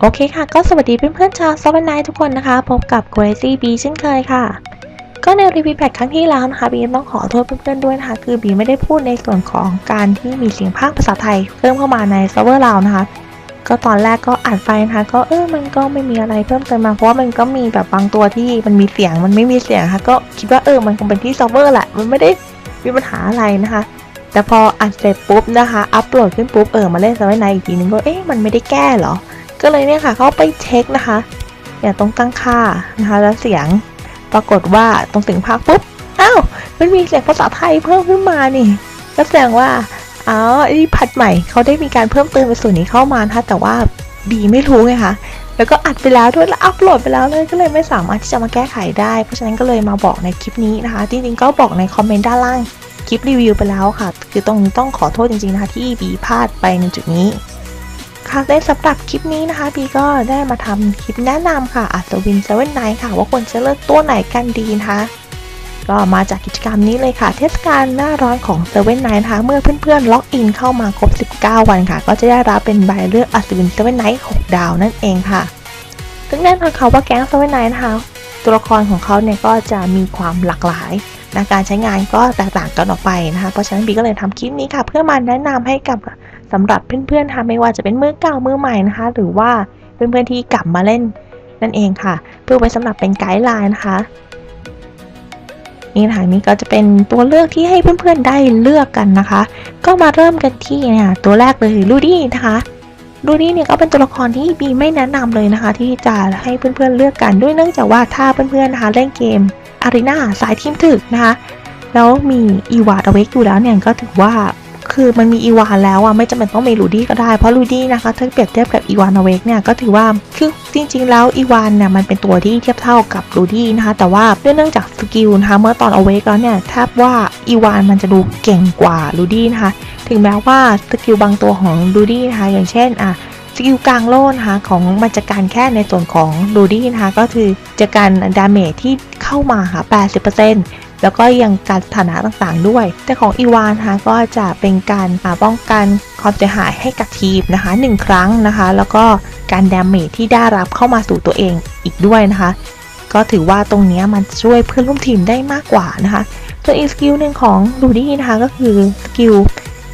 โอเคค่ะ ก็สวัสดีเพื่อนๆชาวซอฟต์ไนทุกคนนะคะ พบกับ Crazy B เช่นเคยค่ะ ก็ในรีวิวแพทครั้งที่แล้วนะคะบีต้องขอโทษเพื่อนๆด้วยนะคะ คือบีไม่ได้พูดในส่วนของการที่มีเสียงภาคภาษาไทย เพิ่มเข้ามาในเซิร์ฟเวอร์เรานะคะ ก็ตอนแรกก็อัดไปนะคะ ก็เออมันก็ไม่มีอะไรเพิ่มเติมมาเพราะว่ามันก็มีแบบบางตัวที่มันมีเสียงมันไม่มีเสียงค่ะ ก็คิดว่าเออมันคงเป็นที่เซิร์ฟเวอร์แหละมันไม่ได้มีปัญหาอะไรนะคะแต่พออัดเสร็จปุ๊บนะคะ อัปโหลดขึ้นปุ๊บเออมาเล่นเซิร์ฟเวอร์ในอีกทีนึงก็เอ๊ะมันไม่ได้แก้เหรอ ก็เลยเนี่ยค่ะเข้าไปเช็คนะคะ อย่าตรงตั้งค่านะคะ แล้วเสียงปรากฏว่าตรงเสียงภาคปุ๊บอ้าวมันมีเสียงภาษาไทยเพิ่มขึ้นมานี่ ก็แสดงว่าอ๋อไอ้พัดใหม่เขาได้มีการเพิ่มเติมในส่วนนี้เข้ามานะคะแต่ว่าบีไม่รู้ไงคะแล้วก็อัดไปแล้วด้วยแล้วอัปโหลดไปแล้วเลยก็เลยไม่สามารถที่จะมาแก้ไขได้ เพราะฉะนั้นก็เลยมาบอกในคลิปนี้นะคะ จริงๆก็บอกในคอมเมนต์ด้านล่างคลิปรีวิวไปแล้วค่ะ คือตรงต้องขอโทษจริงๆนะคะที่บีพลาดไปในจุดนี้ ค่ะในสำหรับคลิปนี้นะคะบีก็ได้มาทำคลิปแนะนำค่ะอัศวินเซเว่นไนค่ะ ว่าควรจะเลือกตัวไหนกันดีนะคะก็มาจากกิจกรรมนี้เลยค่ะ เทศกาลหน้าร้อนของเซเว่นไนนะคะ เมื่อเพื่อนๆล็อกอินเข้ามาครบ 19 วันค่ะ ก็จะได้รับเป็นใบเลือกอัศวินเซเว่นไน6ดาวนั่นเองค่ะ ซึ่งแน่นอนค่ะว่าแก๊งเซเว่นไนนะคะ ตัวละครของเขาเนี่ยก็จะมีความหลากหลายนะการใช้งานก็แตกต่างกันออกไปนะคะ เพราะฉะนั้นบีก็เลยทำคลิปนี้ค่ะ เพื่อมาแนะนำให้กับ สำหรับเพื่อนๆนะคะไม่ว่าจะเป็นมือเก่ามือใหม่นะคะ หรือว่าเพื่อนๆที่กลับมาเล่นนั่นเองค่ะ เพื่อไว้สำหรับเป็นไกด์ไลน์นะคะนี่ทางนี้ก็จะเป็นตัวเลือกที่ให้เพื่อนๆได้เลือกกันนะคะ ก็มาเริ่มกันที่เนี่ยตัวแรกเลยลูดี้นะคะลูดี้เนี่ยก็เป็นตัวละครที่บีไม่แนะนำเลยนะคะ ที่จะให้เพื่อนๆเลือกกันด้วยเนื่องจากว่าถ้าเพื่อนๆนะคะเล่นเกมอารีนาสายทีมถึกนะคะ แล้วมีอีวาดเอาไว้อยู่แล้วเนี่ยก็ถือว่า คือมันมีอีวานแล้วอะไม่จำเป็นต้องมีลูดี้ก็ได้เพราะลูดี้นะคะถ้าเปรียบเทียบกับอีวานอเวกเนี่ยก็ถือว่าคือจริง ๆ แล้วอีวานเนี่ยมันเป็นตัวที่เทียบเท่ากับลูดี้นะคะแต่ว่าเนื่องจากสกิลนะคะเมื่อตอนอเวกแล้วเนี่ยแทบว่าอีวานมันจะดูเก่งกว่าลูดี้นะคะถึงแม้ว่าสกิลบางตัวของลูดี้นะคะอย่างเช่นอะสกิลกลางโล่นะคะของมันจะการแค่ในส่วนของลูดี้นะคะก็คือจะการดาเมจที่เข้ามาค่ะ80% แล้วก็ยังการสถานะต่างๆด้วย แต่ของอีวานนะคะก็จะเป็นการป้องกันความเสียหายให้กับทีมนะคะหนึ่งครั้งนะคะ แล้วก็การดาเมจที่ได้รับเข้ามาสู่ตัวเองอีกด้วยนะคะ ก็ถือว่าตรงนี้มันช่วยเพื่อนร่วมทีมได้มากกว่านะคะส่วนอีกสกิลหนึ่งของดูดี้นะคะก็คือสกิล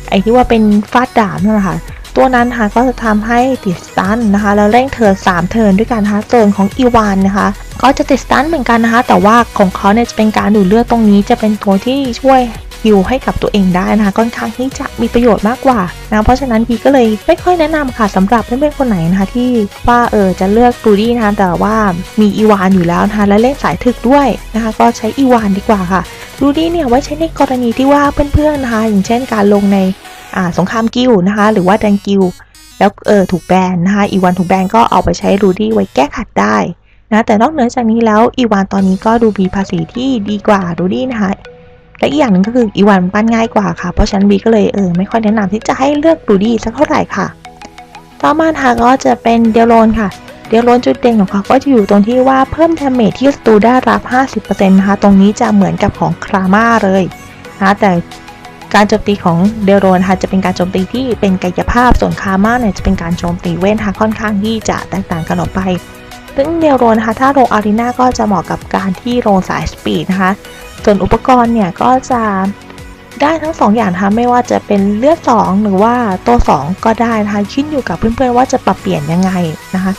ไอที่ว่าเป็นฟาดดาบนั่นแหละค่ะ ตัวนั้นนะคะก็จะทำให้ติดสตันนะคะ แล้วเร่งเทิร์น3เทิร์นด้วยกันนะคะส่วนของอีวานนะคะ ก็จะติดสตันเหมือนกันนะคะ แต่ว่าของเขาเนี่ยจะเป็นการดูดเลือดตรงนี้จะเป็นตัวที่ช่วยฮิวให้กับตัวเองได้นะคะค่อนข้างที่จะมีประโยชน์มากกว่านะเพราะฉะนั้นพีก็เลยไม่ค่อยแนะนำค่ะสำหรับเพื่อนๆคนไหนนะคะที่ว่าเออจะเลือกดูดี้นะคะแต่ว่ามีอีวานอยู่แล้วนะคะและเล่นสายถึกด้วยนะคะ ก็ใช้อีวานดีกว่าค่ะดูดี้เนี่ยไว้ใช้ในกรณีที่ว่าเพื่อนๆนะคะอย่างเช่นการลงใน สงครามกิลนะคะ หรือว่าแดนกิลแล้วเออถูกแบนนะคะ อีวานถูกแบนก็เอาไปใช้รูดี้ไว้แก้ขัดได้นะแต่นอกเหนือจากนี้แล้วอีวานตอนนี้ก็ดูมีภาษีที่ดีกว่าดูดี้นะคะและอีกอย่างหนึ่งก็คืออีวานปั้นง่ายกว่าค่ะ เพราะฉะนั้นบีก็เลยเออไม่ค่อยแนะนำที่จะให้เลือกดูดี้สักเท่าไหร่ค่ะ ต่อมาค่ะก็จะเป็นเดลโลนค่ะเดลโลนจุดเด่นของเขาก็จะอยู่ตรงที่ว่าเพิ่มดาเมจที่ศัตรูได้รับ 50%นะคะตรงนี้จะเหมือนกับของคราม่าเลยนะแต่ การโจมตีของเดโลนค่ะจะเป็นการโจมตีที่เป็นกายภาพ ส่วนคาราม่าเนี่ยจะเป็นการโจมตีเว้นค่ะค่อนข้างที่จะแตกต่างกันออกไป ซึ่งเดโรนะคะถ้าลงอารีนาก็จะเหมาะกับการที่ลงสายสปีดนะคะ ส่วนอุปกรณ์เนี่ยก็จะได้ทั้ง 2 อย่างนะคะไม่ว่าจะเป็นเลือด2หรือว่าตัว 2 ก็ได้นะคะขึ้นอยู่กับเพื่อนๆว่าจะปรับเปลี่ยนยังไงนะคะ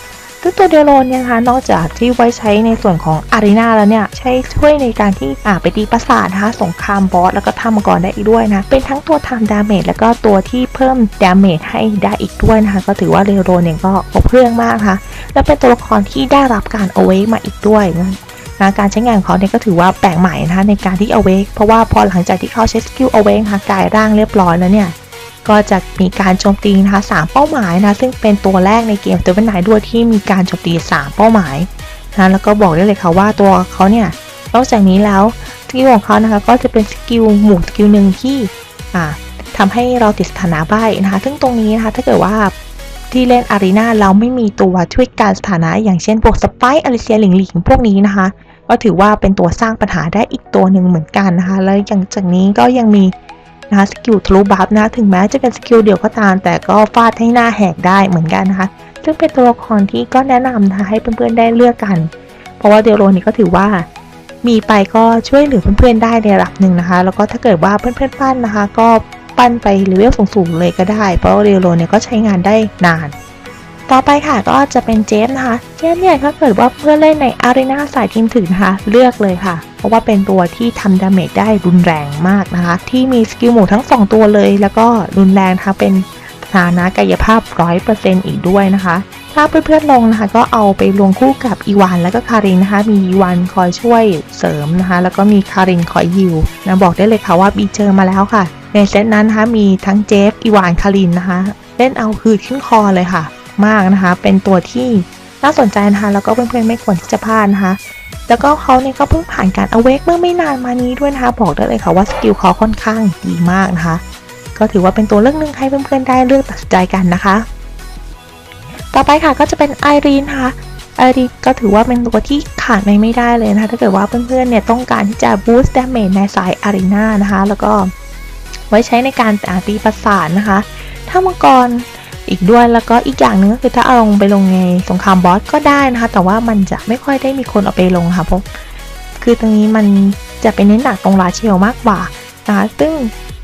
ซึ่งตัวเดโรนเนี่ยนะคะนอกจากที่ไว้ใช้ในส่วนของอารีนาแล้วเนี่ยใช้ช่วยในการที่อ่าไปตีประสาทนะคะสงครามบอสแล้วก็ทำมังกรได้อีกด้วยนะเป็นทั้งตัวทำดาเมจแล้วก็ตัวที่เพิ่มดาเมจให้ได้อีกด้วยนะคะก็ถือว่าเดโรนเนี่ยก็ครบเครื่องมากนะคะและเป็นตัวละครที่ได้รับการเอาไว้มาอีกด้วยนะนะการใช้งานของเขาเนี่ยก็ถือว่าแปลกใหม่นะคะในการที่เอาไว้เพราะว่าพอหลังจากที่เขาใช้สกิลเอาไว้นะคะกายร่างเรียบร้อยแล้วเนี่ย ก็จะมีการโจมตีนะคะสามเป้าหมายนะซึ่งเป็นตัวแรกในเกมเตอร์เวนไนด้วยที่มีการโจมตี 3 เป้าหมายนะแล้วก็บอกได้เลยค่ะว่าตัวเขาเนี่ยนอกจากนี้แล้วสกิลของเขานะคะก็จะเป็นสกิลหมู่สกิลหนึ่งที่อ่าทำให้เราติดสถานะใบ้นะคะ ซึ่งตรงนี้นะคะถ้าเกิดว่าที่เล่นอารีนาเราไม่มีตัวช่วยการสถานะ อย่างเช่นพวกสไปอลิเซียหลิงหลิงพวกนี้นะคะ ก็ถือว่าเป็นตัวสร้างปัญหาได้อีกตัวหนึ่งเหมือนกันนะคะ แล้วอย่างจากนี้ก็ยังมี นะคะสกิลทะลุบัฟนะถึงแม้จะเป็นสกิลเดียวก็ตาม แต่ก็ฟาดให้หน้าแหกได้เหมือนกันนะคะ ซึ่งเป็นตัวละครที่ก็แนะนำนะคะให้เพื่อนๆได้เลือกกัน เพราะว่าเดโรนี่ก็ถือว่ามีไปก็ช่วยเหลือเพื่อนๆได้ในระดับหนึ่งนะคะ แล้วก็ถ้าเกิดว่าเพื่อนๆปั้นนะคะ ก็ปั้นไปเลเวลสูงๆเลยก็ได้ เพราะว่าเดโรเนี่ยก็ใช้งานได้นาน ต่อไปค่ะก็จะเป็นเจฟนะคะ เจฟเนี่ยถ้าเกิดว่าเพื่อเล่นในอารีนาสายทีมถึงนะคะ เลือกเลยค่ะ เพราะว่าเป็นตัวที่ทำดาเมจได้รุนแรงมากนะคะ ที่มีสกิลหมู่ทั้ง 2 ตัวเลย แล้วก็รุนแรงทั้งเป็นสถานะกายภาพ 100%อีกด้วยนะคะ ถ้าเพื่อนๆลงนะคะ ก็เอาไปลงคู่กับอีวานแล้วก็คารินนะคะ มีอีวานคอยช่วยเสริมนะคะ แล้วก็มีคารินคอยฮิวนะบอกได้เลยค่ะว่าบีเจอมาแล้วค่ะ ในเซตนั้นนะคะมีทั้งเจฟอีวานคารินนะคะ เล่นเอาคือขึ้นคอเลยค่ะ มากนะคะ เป็นตัวที่น่าสนใจนะคะ แล้วก็เพื่อนๆไม่ควรที่จะพลาดนะคะ แล้วก็เขาเนี่ยก็เพิ่งผ่านการเอเวกเมื่อไม่นานมานี้ด้วยนะคะ บอกได้เลยค่ะว่าสกิลเขาค่อนข้างดีมากนะคะ ก็ถือว่าเป็นตัวเลือกหนึ่งให้เพื่อนๆได้เลือกตัดสินใจกันนะคะ ต่อไปค่ะก็จะเป็นไอรีนค่ะไอรีนก็ถือว่าเป็นตัวที่ขาดไม่ไม่ได้เลยนะคะถ้าเกิดว่าเพื่อนๆเนี่ยต้องการที่จะบูสต์ดาเมจในสายอารีนานะคะ แล้วก็ไว้ใช้ในการตีประสานนะคะ ถ้ามังกร อีกด้วยแล้วก็อีกอย่างหนึ่งก็คือถ้าเอาลงไปลงในสงครามบอสก็ได้นะคะ แต่ว่ามันจะไม่ค่อยได้มีคนเอาไปลงค่ะเพราะคือตรงนี้มันจะเป็นเน้นหนักตรงลาเชลมากกว่านะคะซึ่ง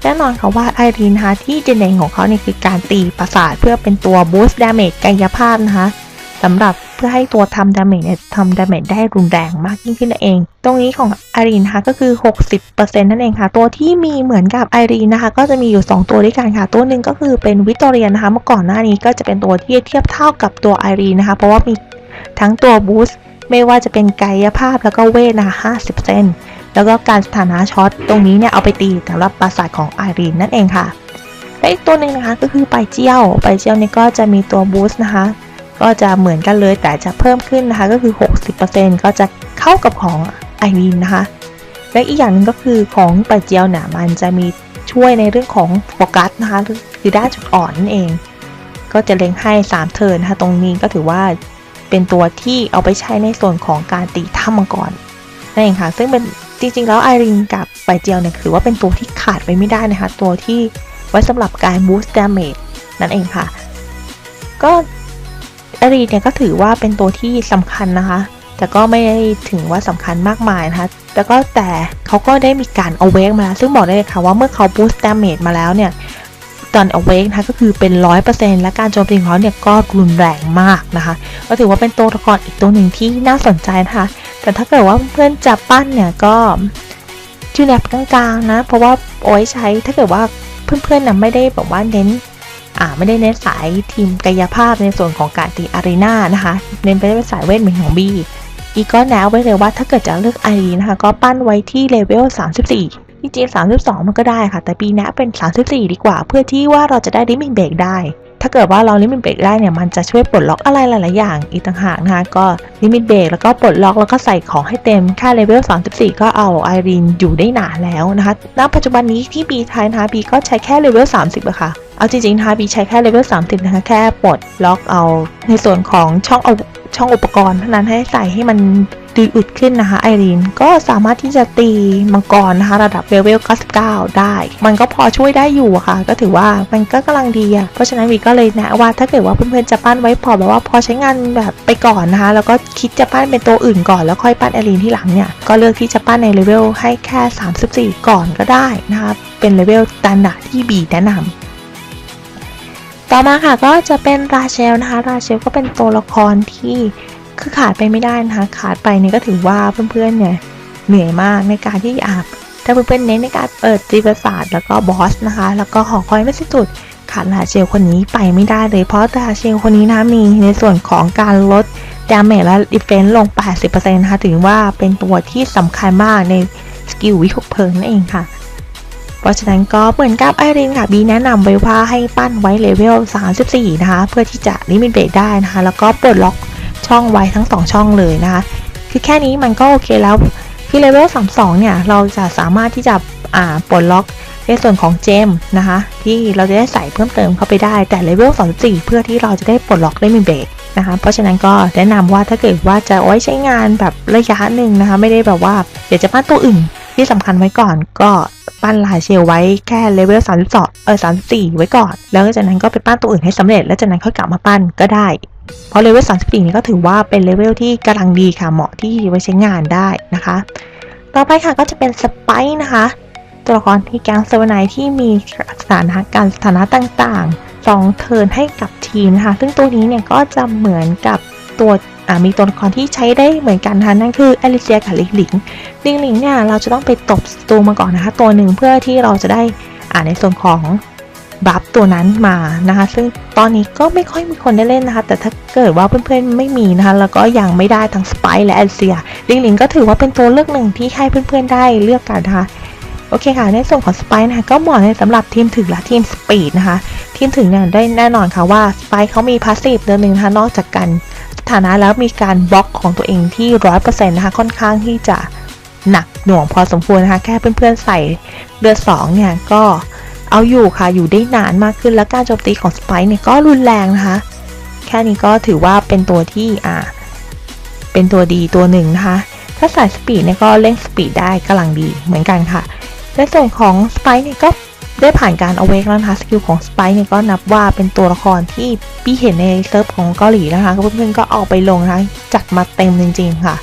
แน่นอนค่ะว่าไอรีนนะคะที่เด่นๆของเขาเนี่ยคือการตีประสาทเพื่อเป็นตัวบูสต์ดาเมจกายภาพนะคะสำหรับ พื่อให้ตัวทำดาเมจเนี่ยทำดาเมจได้รุนแรงมากยิ่งขึ้นนั่นเอง ตรงนี้ของไอรีนนะคะก็คือ 60%นั่นเองค่ะ ตัวที่มีเหมือนกับไอรีนนะคะ ก็จะมีอยู่ 2 ตัวด้วยกันค่ะ ตัวหนึ่งก็คือเป็นวิตตอเรียนะคะ เมื่อก่อนหน้านี้ก็จะเป็นตัวที่เทียบเท่ากับตัวไอรีนนะคะ เพราะว่ามีทั้งตัวบูสต์ไม่ว่าจะเป็นกายภาพแล้วก็เวทนะคะ50%แล้วก็การสถานะช็อตตรงนี้เนี่ยเอาไปตีสำหรับปราสาทของไอรีนนั่นเองค่ะและอีกตัวหนึ่งนะคะก็คือไปเจียวไปเจียวนี่ก็จะมีตัวบูสต์นะคะ ก็จะเหมือนกันเลยแต่จะเพิ่มขึ้นนะคะก็คือ 60%ก็จะเข้ากับของไอรีนนะคะ และอีกอย่างหนึ่งก็คือของไปเจียวเนี่ยมันจะมีช่วยในเรื่องของโฟกัสนะคะคือด้านจุดอ่อนนั่นเอง ก็จะเล็งให้ 3 เทิร์นนะคะตรงนี้ก็ถือว่าเป็นตัวที่เอาไปใช้ในส่วนของการตีถ้ำมังกรนั่นเองค่ะ ซึ่งเป็นจริงๆแล้วไอรินกับไปเจียวเนี่ยถือว่าเป็นตัวที่ขาดไปไม่ได้นะคะ ตัวที่ไว้สำหรับการบูสต์ดาเมจนั่นเองค่ะ ก็ อรีเนี่ยก็ถือว่าเป็นตัวที่สำคัญนะคะ แต่ก็ไม่ได้ถึงว่าสำคัญมากมายนะคะ แต่ก็แต่เขาก็ได้มีการเอาเวกมาแล้วซึ่งบอกได้เลยค่ะว่าเมื่อเขาบูสต์ดาเมจมาแล้วเนี่ยตอนเอาเวกนะคะก็คือเป็น 100%และการโจมตีของเขาเนี่ยก็รุนแรงมากนะคะ ก็ถือว่าเป็นตัวละครอีกตัวหนึ่งที่น่าสนใจนะคะ แต่ถ้าเกิดว่าเพื่อนจะปั้นเนี่ยก็จูแลบกลางๆนะ เพราะว่าเอาไว้ใช้ถ้าเกิดว่าเพื่อนๆนะไม่ได้แบบว่าเน้น ไม่ได้เน้นสายทีมกายภาพในส่วนของการตีอารีนานะคะ เน้นไปเป็นสายเวทเหมือนของบีอีก็แนวไว้เลยว่าถ้าเกิดจะเลือกไอรีนะคะ ก็ปั้นไว้ที่เลเวล 34ที่จริง32 มันก็ได้ค่ะ แต่ปีแนะเป็น 34 ดีกว่า เพื่อที่ว่าเราจะได้ลิมิตเบรกได้ ถ้าเกิดว่าเราลิมิตเบรกได้เนี่ยมันจะช่วยปลดล็อกอะไรหลายๆอย่างอีกต่างหากนะคะก็ลิมิตเบรกแล้วก็ปลดล็อกแล้วก็ใส่ของให้เต็มแค่เลเวล 34 ก็เอาไอรีนอยู่ได้หนาแล้วนะคะณปัจจุบันนี้ที่บีไทยนะคะบีก็ใช้แค่เลเวล 30อะค่ะ เอาจริงๆนะคะบีใช้แค่เลเวล30นะคะแค่ปลดล็อกเอาในส่วนของช่องเอาช่องอุปกรณ์เท่านั้นให้ใส่ให้มันดูอึดขึ้นนะคะไอรีนก็สามารถที่จะตีมังกรนะคะ ระดับเลเวล 99 ได้ มันก็พอช่วยได้อยู่ะค่ะ ก็ถือว่ามันก็กำลังดีอะเพราะฉะนั้นวีก็เลยแนะว่าถ้าเกิดว่าเพื่อนๆจะปั้นไว้พอแบบว่าพอใช้งานแบบไปก่อนนะคะ แล้วก็คิดจะปั้นเป็นตัวอื่นก่อนแล้วค่อยปั้นไอรีนที่หลังเนี่ย ก็เลือกที่จะปั้นในเลเวลให้แค่ 34 ก่อนก็ได้นะคะเป็นเลเวลสแตนดาที่บีแนะนำ ต่อมาค่ะก็จะเป็นราเชลนะคะ ราเชลก็เป็นตัวละครที่คือขาดไปไม่ได้นะคะ ขาดไปเนี่ยก็ถือว่าเพื่อนๆเนี่ยเหนื่อยมากในการที่อาบถ้าเพื่อนๆเน้นในการเปิดจีประสาทแล้วก็บอสนะคะ แล้วก็หอคอยไม่สิ้นสุดขาดราเชลคนนี้ไปไม่ได้เลย เพราะราเชลคนนี้นะมีในส่วนของการลดดาเมจและดิเฟนซ์ลง 80%นะคะถือว่าเป็นตัวที่สำคัญมากในสกิลวิคุเพลิงนั่นเองค่ะ เพราะฉะนั้นก็เหมือนกับไอรินค่ะบีแนะนำไว้ว่าให้ปั้นไว้เลเวล 34 นะคะ เพื่อที่จะลิมิตเบรกได้นะคะ แล้วก็ปลดล็อกช่องไว้ทั้ง 2 ช่องเลยนะคะ คือแค่นี้มันก็โอเคแล้วคือเลเวล 32 เนี่ย เราจะสามารถที่จะอ่าปลดล็อกในส่วนของเจมนะคะ ที่เราจะได้ใส่เพิ่มเติมเข้าไปได้ แต่เลเวล 34 เพื่อที่เราจะได้ปลดล็อกลิมิตเบรกนะคะ เพราะฉะนั้นก็แนะนำว่าถ้าเกิดว่าจะเอาไว้ใช้งานแบบระยะหนึ่งนะคะ ไม่ได้แบบว่าเดี๋ยวจะปั้นตัวอื่นที่สำคัญไว้ก่อนก็ ปั้นลายเชลไว้แค่เลเวล32เออ34ไว้ก่อน แล้วจากนั้นก็ไปปั้นตัวอื่นให้สำเร็จ แล้วจากนั้นค่อยกลับมาปั้นก็ได้ เพราะเลเวล34นี้ก็ถือว่าเป็นเลเวลที่กำลังดีค่ะเหมาะที่ไว้ใช้งานได้นะคะ ต่อไปค่ะก็จะเป็นสไปซ์นะคะ ตัวละครที่แก๊งเซเวนไนที่มีสถานะการสถานะต่างๆสองเทิร์นให้กับทีมนะคะ ซึ่งตัวนี้เนี่ยก็จะเหมือนกับตัว มีตัวละครที่ใช้ได้เหมือนกันนะคะนั่นคืออลิเซียกับลิงลิงลิงลิงเนี่ยเราจะต้องไปตบตัวมาก่อนนะคะ ตัวหนึ่งเพื่อที่เราจะได้อ่าในส่วนของบัฟตัวนั้นมานะคะ ซึ่งตอนนี้ก็ไม่ค่อยมีคนได้เล่นนะคะ แต่ถ้าเกิดว่าเพื่อนๆไม่มีนะคะ แล้วก็ยังไม่ได้ทั้งสไปและอลิเซียลิงลิงก็ถือว่าเป็นตัวเลือกหนึ่งที่ให้เพื่อนๆได้เลือกกันนะคะโอเคค่ะ ในส่วนของสไปนะคะก็เหมาะในสำหรับทีมถึงและทีมสปีดนะคะ ทีมถึงเนี่ยได้แน่นอนค่ะว่าสไปเขามีพาสซีฟเดือนหนึ่งนะคะนอกจากการ สถานะแล้วมีการบล็อกของตัวเองที่ร้อยเปอร์เซ็นต์นะคะค่อนข้างที่จะหนักหน่วงพอสมควรนะคะ แค่เพื่อนๆใส่เดือนสองเนี่ยก็เอาอยู่ค่ะอยู่ได้นานมากขึ้นแล้วการโจมตีของสไปเนี่ยก็รุนแรงนะคะ แค่นี้ก็ถือว่าเป็นตัวที่อ่าเป็นตัวดีตัวหนึ่งนะคะ ถ้าใส่สปีดเนี่ยก็เร่งสปีดได้กำลังดีเหมือนกันค่ะในส่วนของสไปเนี่ยก็ ได้ผ่านการเอาเวกแล้วนะคะสกิลของสไปเนี่ยก็นับว่าเป็นตัวละครที่พี่เห็นในเซิร์ฟของเกาหลีนะคะเพื่อนๆก็เอาไปลงนะคะจัดมาเต็มจริงๆค่ะ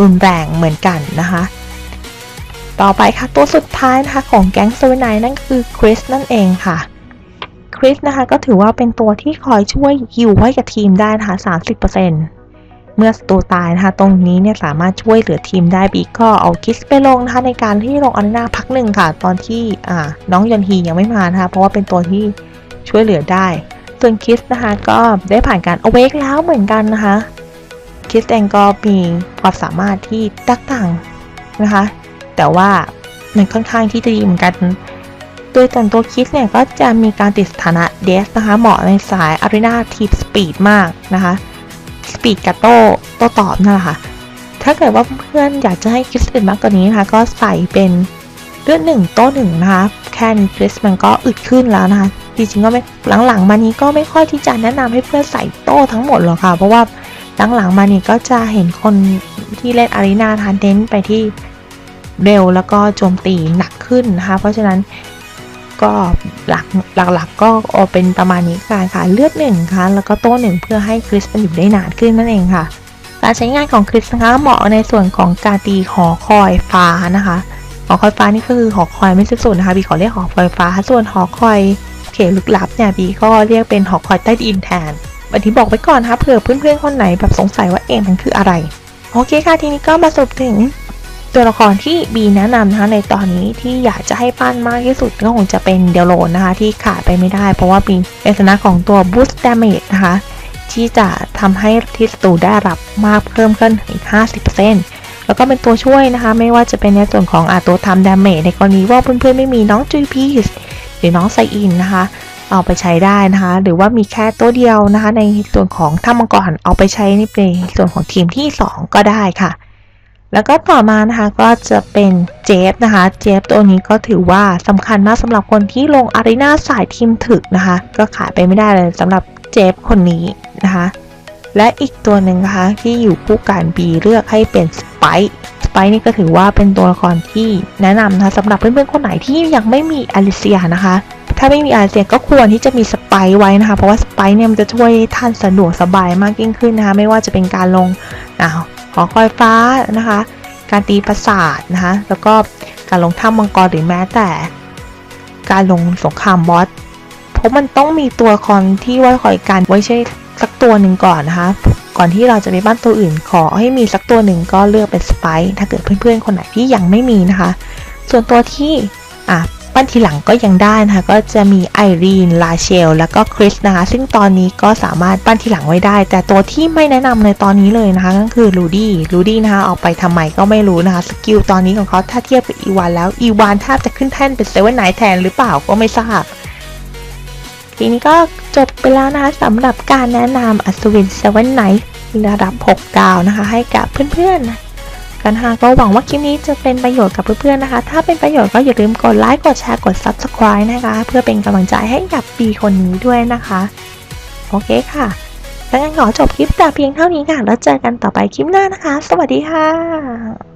รุนแรงเหมือนกันนะคะ ต่อไปค่ะตัวสุดท้ายนะคะของแก๊งเซเว่นไนนั่นก็คือคริสนั่นเองค่ะคริสนะคะก็ถือว่าเป็นตัวที่คอยช่วยฮิวให้กับทีมได้นะคะ30% เมื่อศัตรูตายนะคะตรงนี้เนี่ยสามารถช่วยเหลือทีมได้บีก็เอาคิสไปลงนะคะในการที่ลงอารีนาพักหนึ่งค่ะ ตอนที่อ่าน้องยอนฮียังไม่มานะคะเพราะว่าเป็นตัวที่ช่วยเหลือได้ ส่วนคิสนะคะก็ได้ผ่านการเอาเวกแล้วเหมือนกันนะคะคิสเองก็มีความสามารถที่แตกต่างนะคะ แต่ว่ามันค่อนข้างที่จะดีเหมือนกันโดยแต่ตัวคิสเนี่ยก็จะมีการติดสถานะเดสนะคะ เหมาะในสายอารีนาทีมสปีดมากนะคะ สปีดกับโต้โต้ตอบนั่นแหละค่ะ ถ้าเกิดว่าเพื่อนอยากจะให้คริสอื่นมากกว่านี้นะคะ ก็ใส่เป็นเลือดหนึ่งโต้หนึ่งนะคะ แค่นี้คริสมันก็อึดขึ้นแล้วนะคะ จริงๆก็ไม่หลังๆ มานี้ก็ไม่ค่อยที่จะแนะนำให้เพื่อนใส่โต้ทั้งหมดหรอกค่ะ เพราะว่าหลังๆมานี้ก็จะเห็นคนที่เล่นอารีนาทานเน้นไปที่เร็วแล้วก็โจมตีหนักขึ้นนะคะ เพราะฉะนั้น ก็หลักหลักๆก็เอาเป็นประมาณนี้กันค่ะ เลือดหนึ่งค่ะแล้วก็โต้หนึ่งเพื่อให้คริสมันอยู่ได้นานขึ้นนั่นเองค่ะ การใช้งานของคริสนะคะเหมาะในส่วนของการตีหอคอยฟ้านะคะหอคอยฟ้านี่ก็คือหอคอยไม่ใช่ส่วนนะคะบีขอเรียกหอคอยฟ้า ส่วนหอคอยเขตลึกลับเนี่ยบีก็เรียกเป็นหอคอยใต้ดินแทนวันที่บอกไว้ก่อนนะคะเผื่อเพื่อนๆคนไหนแบบสงสัยว่าเองมันคืออะไร โอเคค่ะทีนี้ก็มาสรุปถึง ตัวละครที่บีแนะนำนะคะในตอนนี้ที่อยากจะให้ปั้นมากที่สุดก็คงจะเป็นเดลโลนนะคะ ที่ขาดไปไม่ได้ เพราะว่ามีเป็นสนะของตัว Boost Damage นะคะ ที่จะทำให้ที่ศัตรูได้รับมากเพิ่มขึ้นอีก 50%แล้วก็เป็นตัวช่วยนะคะ ไม่ว่าจะเป็นในส่วนของอาตัวทำดาเมจในกรณีว่าเพื่อนๆไม่มีน้องจุยพีสหรือน้องไซอินนะคะ เอาไปใช้ได้นะคะ หรือว่ามีแค่ตัวเดียวนะคะ ในส่วนของถ้ามังกรเอาไปใช้ในส่วนของทีมที่ 2 ก็ได้ค่ะ แล้วก็ต่อมานะคะก็จะเป็นเจฟนะคะ เจฟตัวนี้ก็ถือว่าสำคัญมากสำหรับคนที่ลงอารีนาสายทีมถึกนะคะ ก็ขายไปไม่ได้เลยสำหรับเจฟคนนี้นะคะ และอีกตัวหนึ่งนะคะที่อยู่คู่กันบีเลือกให้เป็นสไปสไปนี่ก็ถือว่าเป็นตัวละครที่แนะนำนะคะสำหรับเพื่อนๆคนไหนที่ยังไม่มีอลิเซียนะคะ ถ้าไม่มีอลิเซียก็ควรที่จะมีสไปไว้นะคะ เพราะว่าสไปเนี่ยมันจะช่วยท่านสะดวกสบายมากยิ่งขึ้นนะคะ ไม่ว่าจะเป็นการลงอ้าว หอคอยฟ้านะคะ การตีประสาทนะคะแล้วก็การลงถ้ำมังกรหรือแม้แต่ การลงสงครามบอสเพราะมันต้องมีตัวละครที่ไว้คอยกันไว้ใช่สักตัวหนึ่งก่อนนะคะก่อนที่เราจะไปบ้านตัวอื่น ขอให้มีสักตัวหนึ่งก็เลือกเป็นสไปซ์ถ้าเกิดเพื่อนๆคนไหนที่ยังไม่มีนะคะ ส่วนตัวที่อะ ปั้นทีหลังก็ยังได้นะคะ ก็จะมีไอรีน ลาเชล แล้วก็คริสนะคะ ซึ่งตอนนี้ก็สามารถปั้นทีหลังไว้ได้ แต่ตัวที่ไม่แนะนำในตอนนี้เลยนะคะก็คือลูดี้ ลูดี้นะคะเอาไปทำไมก็ไม่รู้นะคะ สกิลตอนนี้ของเขาถ้าเทียบกับอีวานแล้ว อีวานแทบจะขึ้นแท่นเป็นเซเว่นไนท์แทนหรือเปล่าก็ไม่ทราบทีนี้ก็จบไปแล้วนะคะสำหรับการแนะนำอัศวินเซเว่นไนท์ระดับ 6 ดาวนะคะ ให้กับเพื่อนๆ กันค่ะก็หวังว่าคลิปนี้จะเป็นประโยชน์กับเพื่อนๆนะคะ ถ้าเป็นประโยชน์ก็อย่าลืมกดไลค์กดแชร์กด Subscribe นะคะ เพื่อเป็นกำลังใจให้กับปีคนนี้ด้วยนะคะโอเคค่ะดังนั้นขอจบคลิปแต่เพียงเท่านี้ค่ะ แล้วเจอกันต่อไปคลิปหน้านะคะ สวัสดีค่ะ